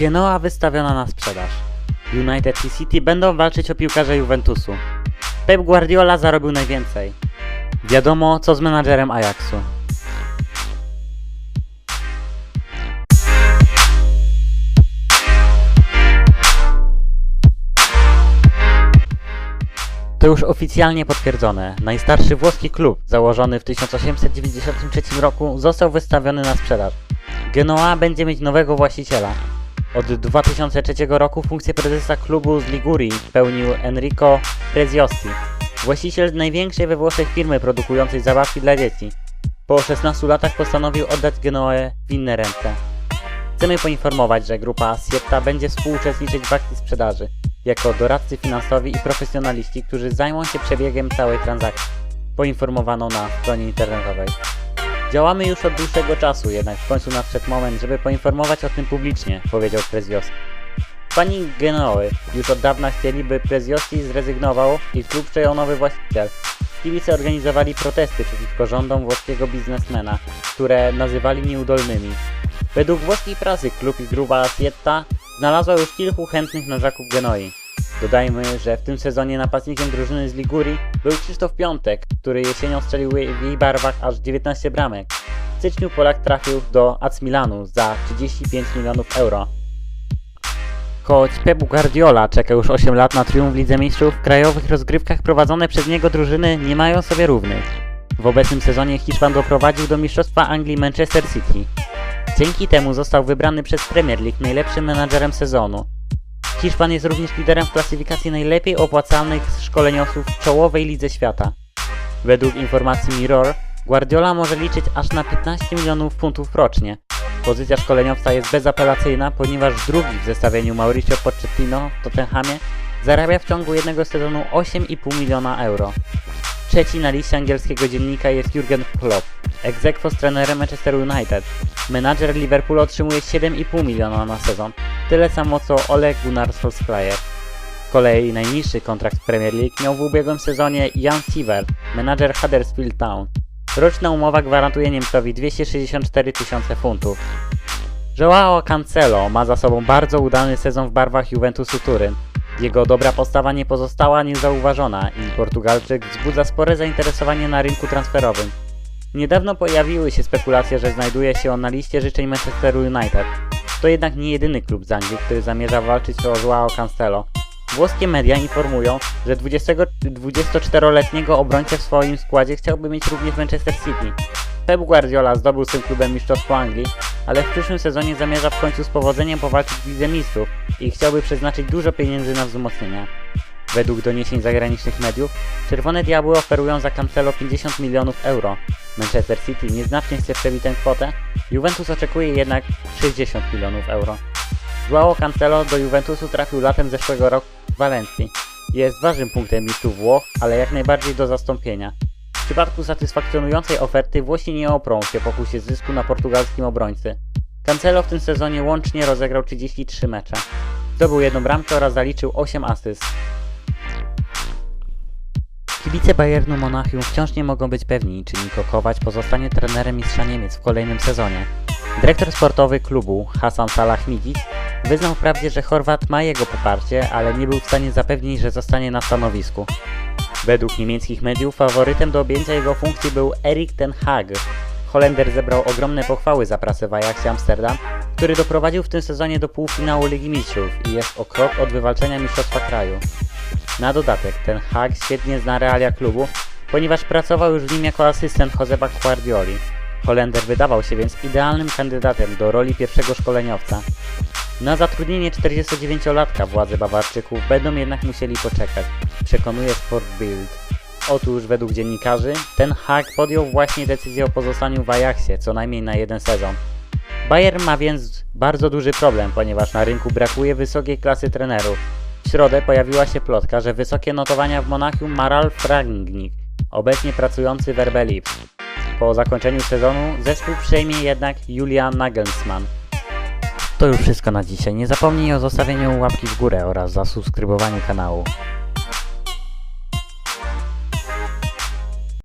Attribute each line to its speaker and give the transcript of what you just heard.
Speaker 1: Genoa wystawiona na sprzedaż. United i City będą walczyć o piłkarza Juventusu. Pep Guardiola zarobił najwięcej. Wiadomo, co z menadżerem Ajaxu. To już oficjalnie potwierdzone. Najstarszy włoski klub, założony w 1893 roku, został wystawiony na sprzedaż. Genoa będzie mieć nowego właściciela. Od 2003 roku funkcję prezesa klubu z Ligurii pełnił Enrico Preziosi, właściciel największej we Włoszech firmy produkującej zabawki dla dzieci. Po 16 latach postanowił oddać Genoę w inne ręce. Chcemy poinformować, że grupa Sietta będzie współuczestniczyć w akcji sprzedaży jako doradcy finansowi i profesjonaliści, którzy zajmą się przebiegiem całej transakcji. Poinformowano na stronie internetowej. Działamy już od dłuższego czasu, jednak w końcu nadszedł moment, żeby poinformować o tym publicznie, powiedział Preziosi. Pani Genoły już od dawna chcieli, by Preziosi zrezygnował i klub przejął nowy właściciel. Kibice organizowali protesty przeciwko rządom włoskiego biznesmena, które nazywali nieudolnymi. Według włoskiej prasy klub i grupa Sietta znalazła już kilku chętnych na zakup Genoi. Dodajmy, że w tym sezonie napastnikiem drużyny z Ligurii był Krzysztof Piątek, który jesienią strzelił w jej barwach aż 19 bramek. W styczniu Polak trafił do AC Milanu za 35 milionów euro. Choć Pep Guardiola czeka już 8 lat na triumf w Lidze Mistrzów, w krajowych rozgrywkach prowadzone przez niego drużyny nie mają sobie równych. W obecnym sezonie Hiszpan doprowadził do Mistrzostwa Anglii Manchester City. Dzięki temu został wybrany przez Premier League najlepszym menadżerem sezonu. Hiszpan jest również liderem w klasyfikacji najlepiej opłacalnych szkoleniowców w czołowej lidze świata. Według informacji Mirror, Guardiola może liczyć aż na 15 milionów funtów rocznie. Pozycja szkoleniowca jest bezapelacyjna, ponieważ drugi w zestawieniu Mauricio Pochettino w Tottenhamie zarabia w ciągu jednego sezonu 8,5 miliona euro. Trzeci na liście angielskiego dziennika jest Jurgen Klopp, egzekwo z trenerem Manchester United. Menadżer Liverpoolu otrzymuje 7,5 miliona na sezon, tyle samo co Ole Gunnar Solskjaer. Kolei najniższy kontrakt w Premier League miał w ubiegłym sezonie Jan Siver, menadżer Huddersfield Town. Roczna umowa gwarantuje Niemcowi 264 tysiące funtów. Joao Cancelo ma za sobą bardzo udany sezon w barwach Juventusu Turyn. Jego dobra postawa nie pozostała niezauważona i Portugalczyk wzbudza spore zainteresowanie na rynku transferowym. Niedawno pojawiły się spekulacje, że znajduje się on na liście życzeń Manchester United. To jednak nie jedyny klub z Anglii, który zamierza walczyć o Joao Cancelo. Włoskie media informują, że 20 24-letniego obrońcę w swoim składzie chciałby mieć również Manchester City. Pep Guardiola zdobył z tym klubem Mistrzostwo Anglii, ale w przyszłym sezonie zamierza w końcu z powodzeniem powalczyć w Lidze Mistrzów i chciałby przeznaczyć dużo pieniędzy na wzmocnienia. Według doniesień zagranicznych mediów, Czerwone Diabły oferują za Cancelo 50 milionów euro. Manchester City nieznacznie chce przebić tę kwotę, Juventus oczekuje jednak 60 milionów euro. Joao Cancelo do Juventusu trafił latem zeszłego roku Walencji. Jest ważnym punktem mistrzów Włoch, ale jak najbardziej do zastąpienia. W przypadku satysfakcjonującej oferty Włosi nie oprą się pokusie zysku na portugalskim obrońcy. Cancelo w tym sezonie łącznie rozegrał 33 mecze. Zdobył jedną bramkę oraz zaliczył 8 asyst. Kibice Bayernu Monachium wciąż nie mogą być pewni, czy Niko Kować pozostanie trenerem mistrza Niemiec w kolejnym sezonie. Dyrektor sportowy klubu Hasan Salahmidis wyznał wprawdzie, że Chorwat ma jego poparcie, ale nie był w stanie zapewnić, że zostanie na stanowisku. Według niemieckich mediów faworytem do objęcia jego funkcji był Erik ten Hag. Holender zebrał ogromne pochwały za pracę w Ajaxie Amsterdam, który doprowadził w tym sezonie do półfinału Ligi Mistrzów i jest o krok od wywalczenia mistrzostwa kraju. Na dodatek ten Hag świetnie zna realia klubu, ponieważ pracował już w nim jako asystent Josepa Guardioli. Holender wydawał się więc idealnym kandydatem do roli pierwszego szkoleniowca. Na zatrudnienie 49-latka władze Bawarczyków będą jednak musieli poczekać, przekonuje Sport Bild. Otóż według dziennikarzy ten Hag podjął właśnie decyzję o pozostaniu w Ajaxie co najmniej na jeden sezon. Bayern ma więc bardzo duży problem, ponieważ na rynku brakuje wysokiej klasy trenerów. W środę pojawiła się plotka, że wysokie notowania w Monachium ma Ralf Rangnick, obecnie pracujący w RB Leipzig. Po zakończeniu sezonu zespół przejmie jednak Julian Nagelsmann. To już wszystko na dzisiaj. Nie zapomnij o zostawieniu łapki w górę oraz zasubskrybowaniu kanału.